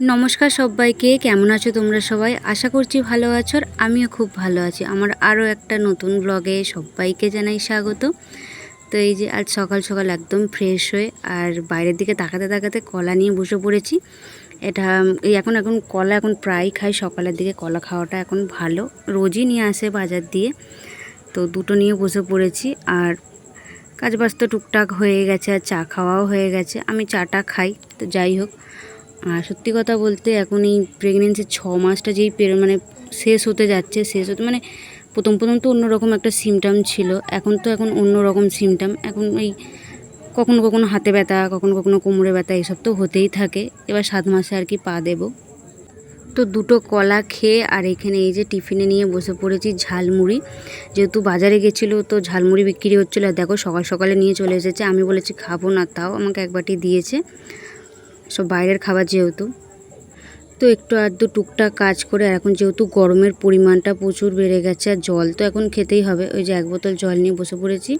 নমস্কার সবাইকে, কেমন আছো তোমরা সবাই? আশা করছি ভালো আছো আর আমিও খুব ভালো আছি। আমার আরও একটা নতুন ব্লগে সবাইকে জানাই স্বাগত। তো এই যে আজ সকাল সকাল একদম ফ্রেশ হয়ে আর বাইরের দিকে তাকাতে তাকাতে কলা নিয়ে বসে পড়েছি। এটা, এই এখন এখন কলা এখন প্রায় খাই, সকালের দিকে কলা খাওয়াটা এখন ভালো। রোজই নিয়ে আসে বাজার দিয়ে। তো দুটো নিয়ে বসে পড়েছি আর কাজ বাজ তো টুকটাক হয়ে গেছে, আর চা খাওয়াও হয়ে গেছে। আমি চাটা খাই, তো যাই হোক। আর সত্যি কথা বলতে এখন এই প্রেগনেন্সির ছ মাসটা যেই পেরো মানে শেষ হতে যাচ্ছে, শেষ হতে মানে প্রথম প্রথম তো অন্যরকম একটা সিমটাম ছিল, এখন তো এখন অন্য রকম সিমটাম এখন এই কখনো কখনো হাতে ব্যথা, কখনো কখনো কোমরে ব্যথা, এসব তো হতেই থাকে, এবার সাত মাসে আর কি পা দেবো। তো দুটো কলা খেয়ে, আর এখানে এই যে টিফিনে নিয়ে বসে পড়েছি ঝালমুড়ি, যেহেতু বাজারে গেছিল, তো ঝালমুড়ি বিক্রি হচ্ছিল, আর দেখো সকাল সকালে নিয়ে চলে এসেছে, আমি বলেছি খাব না, তাও আমাকে একবারটি দিয়েছে। সব বাইরের খাবার যেহেতু, তো একটু আধটু টুকটাক কাজ করে এখন যেহেতু গরমের পরিমাণটা প্রচুর বেড়ে গেছে, আর জল তো এখন খেতেই হবে। ওই যে এক বোতল জল নিয়ে বসে পড়েছি,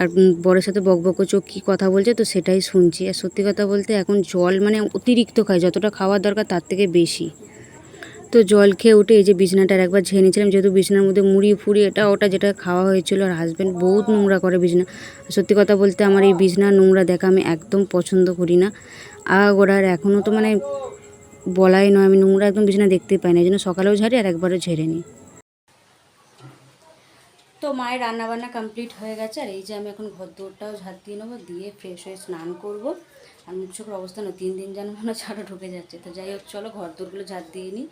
আর বরের সাথে বকবক চোখ কী কথা বলছে তো সেটাই শুনছি। আর সত্যি কথা বলতে এখন জল মানে অতিরিক্ত খায়, যতটা খাওয়ার দরকার তার থেকে বেশি। তো জল খেয়ে উঠে এই যে বিছনাটার একবার ঝেয়ে নিয়েছিলাম, যেহেতু বিছনার মধ্যে মুড়ি ফুড়ি, এটা ওটা যেটা খাওয়া হয়েছিল, আর হাজব্যান্ড বহুত নোংরা করে বিছনা। সত্যি কথা বলতে আমার এই বিছনা নোংরা দেখা আমি একদম পছন্দ করি না। আগাগোড়ার এখনও তো মানে বলাই নয়, আমি নোংরা একদম বিছানা দেখতেই পাই না, এই জন্য সকালেও ঝাড়ি আর একবারও ঝেড়ে নিই তো মায়ের রান্নাবান্না কমপ্লিট হয়ে গেছে, আর এই যে আমি এখন ঘর দৌড়টাও ঝাড় দিয়ে নেব, দিয়ে ফ্রেশ হয়ে স্নান করব। আর মুখ চোখের অবস্থা না, তিন দিন যেন মনে ছাড়া ঢুকে যাচ্ছে। তো যাই হোক, চলো ঘর দৌড়গুলো ঝাড় দিয়ে নিই।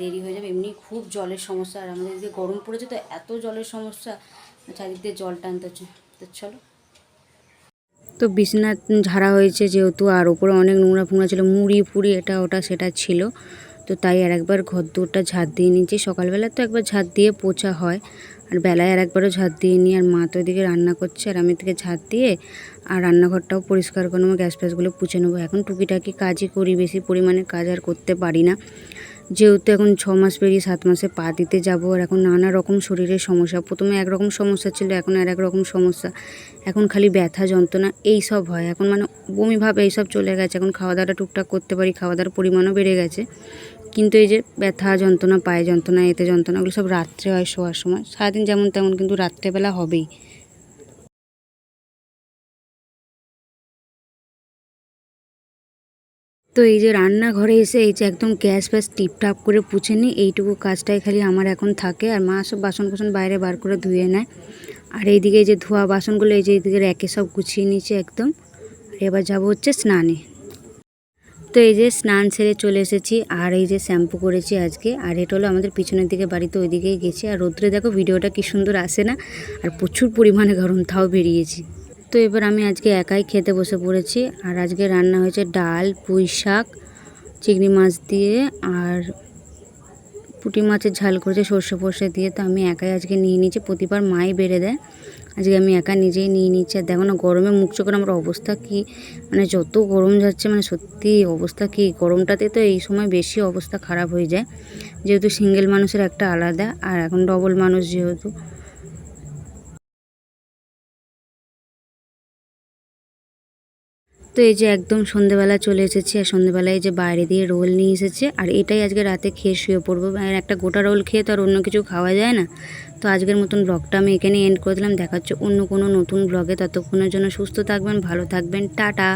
দেরি হয়ে যাবে, এমনি খুব জলের সমস্যা, আর আমাদের এদিকে গরম পড়েছে, তো এত জলের সমস্যা, চারিদিক দিয়ে জল টানতে হচ্ছে। তো চলো। তো বিছনা ঝাড়া হয়েছে যেহেতু, আর ওপরে অনেক নোংরা ফোংরা ছিল, মুড়ি ফুড়ি এটা ওটা সেটা ছিল। তো তাই আর একবার ঘর দৌড়টা ঝাড় দিয়ে নিয়েছি। সকালবেলা তো একবার ঝাড় দিয়ে পোছা হয়, আর বেলায় আর একবারও ঝাড় দিয়ে নিই। আর মা তো ওদিকে রান্না করছে, আর আমি থেকে ঝাড় দিয়ে, আর রান্নাঘরটাও পরিষ্কার করে নেব, গ্যাস ফ্যাসগুলো পুছে নেব। এখন টুকিটাকি কাজই করি, বেশি পরিমাণে কাজ আর করতে পারি না। যেহেতু এখন ছ মাস পেরিয়ে সাত মাসে পা দিতে যাব আর এখন নানা রকম শরীরের সমস্যা। প্রথমে একরকম সমস্যা ছিল, এখন আর এক রকম সমস্যা। এখন খালি ব্যথা, যন্ত্রণা এই সব হয়। এখন মানে বমি ভাব এইসব চলে গেছে। এখন খাওয়া দাওয়াটা টুকটাক করতে পারি খাওয়া দাওয়ার পরিমাণও বেড়ে গেছে। কিন্তু এই যে ব্যথা, যন্ত্রণা, পায়ে যন্ত্রণা, এতে যন্ত্রণাগুলো সব রাত্রে হয় শোয়ার সময়। সারাদিন যেমন তেমন কিন্তু রাত্রেবেলা হবেই। তো এই যে রান্নাঘরে এসে এই যে একদম গ্যাস ফ্যাস টিপটাপ করে পুছে নিই, এইটুকু কাজটাই খালি আমার এখন থাকে। আর মা সব বাসন কোসন বাইরে বার করে ধুয়ে নেয়। আর এইদিকে এই যে ধোয়া বাসনগুলো, এই যে এইদিকে র্যাকে সব গুছিয়ে নিয়েছে একদম। আর এবার যাব হচ্ছে স্নানে। তো এই যে স্নান সেরে চলে এসেছি, আর এই যে শ্যাম্পু করেছি আজকে। আর এটা হলো আমাদের পিছনের দিকে বাড়িতে ওইদিকেই গেছি। আর রোদ্রে দেখো, ভিডিওটা কি সুন্দর আসে না? আর প্রচুর পরিমাণে গরম, তাও বেরিয়েছি। তো এবার আমি আজকে একাই খেতে বসে পড়েছি। আর আজকে রান্না হয়েছে ডাল, পুঁই শাক, চিংড়ি মাছ দিয়ে, আর পুঁটি মাছের ঝাল করেছে সর্ষে ফর্ষে দিয়ে। তো আমি একাই আজকে নিয়ে নিয়েছি। প্রতিবার মাই বেড়ে দেয়। আজকে আমি একা নিজেই নিয়ে নিচ্ছি। আর দেখো না, গরমে মুখ চোখের আমার অবস্থা কি মানে যত গরম যাচ্ছে মানে সত্যি অবস্থা কি। গরমটাতে তো এই সময় বেশি অবস্থা খারাপ হয়ে যায়। যেহেতু সিঙ্গেল মানুষের একটা আলাদা, আর এখন ডবল মানুষ যেহেতু। তো এই যে একদম সন্ধেবেলা চলে এসেছি আর সন্ধেবেলায় এই যে বাইরে দিয়ে রোল নিয়ে এসেছে। আর এটাই আজকে রাতে খেয়ে শুয়ে পড়ব। আর একটা গোটা রোল খেয়ে তো আর অন্য কিছু খাওয়া যায় না। তো আজকের মতন ব্লগটা আমি এখানে এন্ড করে দিলাম। দেখাচ্ছে অন্য কোনো নতুন ব্লগে। ততক্ষণের জন্য সুস্থ থাকবেন, ভালো থাকবেন। টাটা!